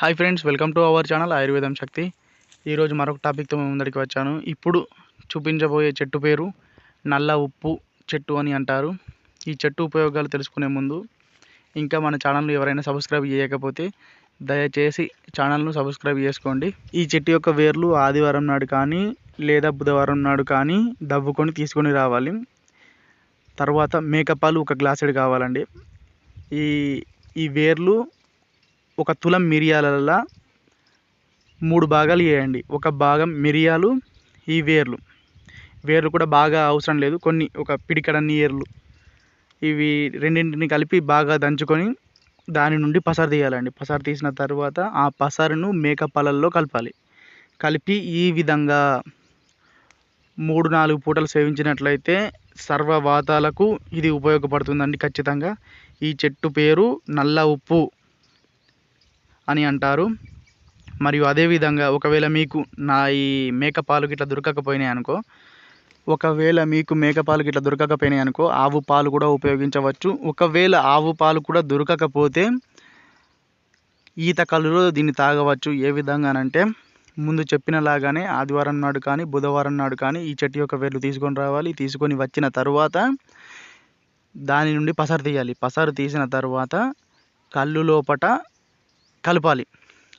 Hi friends welcome to our channel Ayurvedam Shakti ఈరోజు మరొక టాపిక్తో మేము ముందరికి వచ్చాను. ఇప్పుడు చూపించబోయే చెట్టు పేరు నల్ల ఉప్పు చెట్టు అని అంటారు. ఈ చెట్టు ఉపయోగాలు తెలుసుకునే ముందు ఇంకా మన ఛానల్ను ఎవరైనా సబ్స్క్రైబ్ చేయకపోతే దయచేసి ఛానల్ను సబ్స్క్రైబ్ చేసుకోండి. ఈ చెట్టు యొక్క వేర్లు ఆదివారం నాడు కానీ లేదా బుధవారం నాడు కానీ దవ్వుకొని తీసుకొని రావాలి. తర్వాత మేకపాలు ఒక గ్లాసుడు కావాలండి. ఈ ఈ వేర్లు ఒక తులం మిరియాలలో మూడు భాగాలు వేయండి. ఒక భాగం మిరియాలు ఈ వేర్లు. వేర్లు కూడా బాగా అవసరం లేదు. కొన్ని ఒక పిడికడన్ని ఏర్లు. ఇవి రెండింటిని కలిపి బాగా దంచుకొని దాని నుండి పసారు తీయాలండి. పసారు తీసిన తర్వాత ఆ పసారును మేక పాలల్లో కలపాలి. కలిపి ఈ విధంగా మూడు నాలుగు పూటలు సేవించినట్లయితే సర్వవాతాలకు ఇది ఉపయోగపడుతుందండి ఖచ్చితంగా. ఈ చెట్టు పేరు నల్ల ఉప్పు. అని అంటారు. మరియు అదేవిధంగా ఒకవేళ మీకు నా ఈ మేక పాలు గిట్ల దొరకకపోయినాయి అనుకో ఒకవేళ మీకు మేక పాలు గిట్ల దొరకకపోయినాయి అనుకో ఆవు పాలు కూడా ఉపయోగించవచ్చు. ఒకవేళ ఆవు పాలు కూడా దొరకకపోతే ఈత కళ్ళులో దీన్ని తాగవచ్చు. ఏ విధంగానంటే ముందు చెప్పినలాగానే ఆదివారం నాడు కానీ బుధవారం నాడు కానీ ఈ చెట్టు యొక్క వేర్లు తీసుకొని రావాలి. తీసుకొని వచ్చిన తర్వాత దాని నుండి పసరు తీయాలి. పసరు తీసిన తర్వాత కళ్ళు లోపట కలపాలి.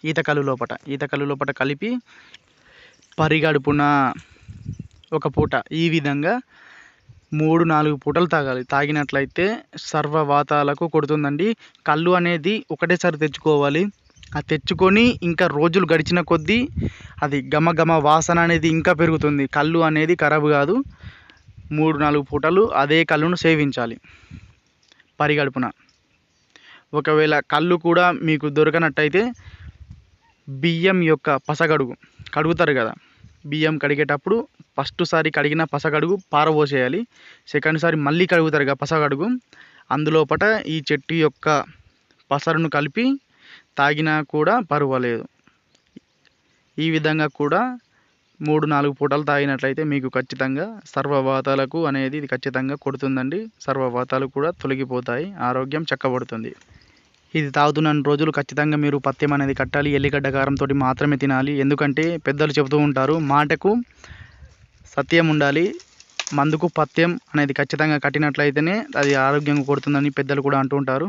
ఈత కళ్ళు లోపట. ఈత కలు లోపట కలిపి పరిగడుపున ఒక పూట. ఈ విధంగా మూడు నాలుగు పూటలు తాగాలి. తాగినట్లయితే సర్వవాతాలకు కొడుతుందండి. కళ్ళు అనేది ఒకటేసారి తెచ్చుకోవాలి. ఆ తెచ్చుకొని ఇంకా రోజులు గడిచిన కొద్దీ అది గమగమ వాసన అనేది ఇంకా పెరుగుతుంది. కళ్ళు అనేది ఖరాబ్ కాదు. మూడు నాలుగు పూటలు అదే కళ్ళును సేవించాలి. పరిగడుపున. ఒకవేళ కళ్ళు కూడా మీకు దొరకనట్టయితే బియ్యం యొక్క పసగడుగు కడుగుతారు కదా. బియ్యం కడిగేటప్పుడు ఫస్ట్ సారి కడిగిన పసగడుగు పారబోసేయాలి. సెకండ్ సారి మళ్ళీ కడుగుతారు కదా పసగడుగు. అందులోపట ఈ చెట్టు యొక్క పసరును కలిపి తాగినా కూడా పర్వాలేదు. ఈ విధంగా కూడా మూడు నాలుగు పూటలు తాగినట్లయితే మీకు ఖచ్చితంగా సర్వవాతాలకు అనేది ఇది ఖచ్చితంగా కొడుతుందండి. సర్వవాతాలు కూడా తొలగిపోతాయి. ఆరోగ్యం చక్కబడుతుంది. ఇది తాగుతున్న రోజులు ఖచ్చితంగా మీరు పథ్యం అనేది కట్టాలి ఎల్లిగడ్డ కారంతో మాత్రమే తినాలి. ఎందుకంటే పెద్దలు చెబుతూ ఉంటారు మాటకు సత్యం ఉండాలి మందుకు పథ్యం అనేది ఖచ్చితంగా కట్టినట్లయితేనే అది ఆరోగ్యంగా కొడుతుందని పెద్దలు కూడా అంటూ ఉంటారు.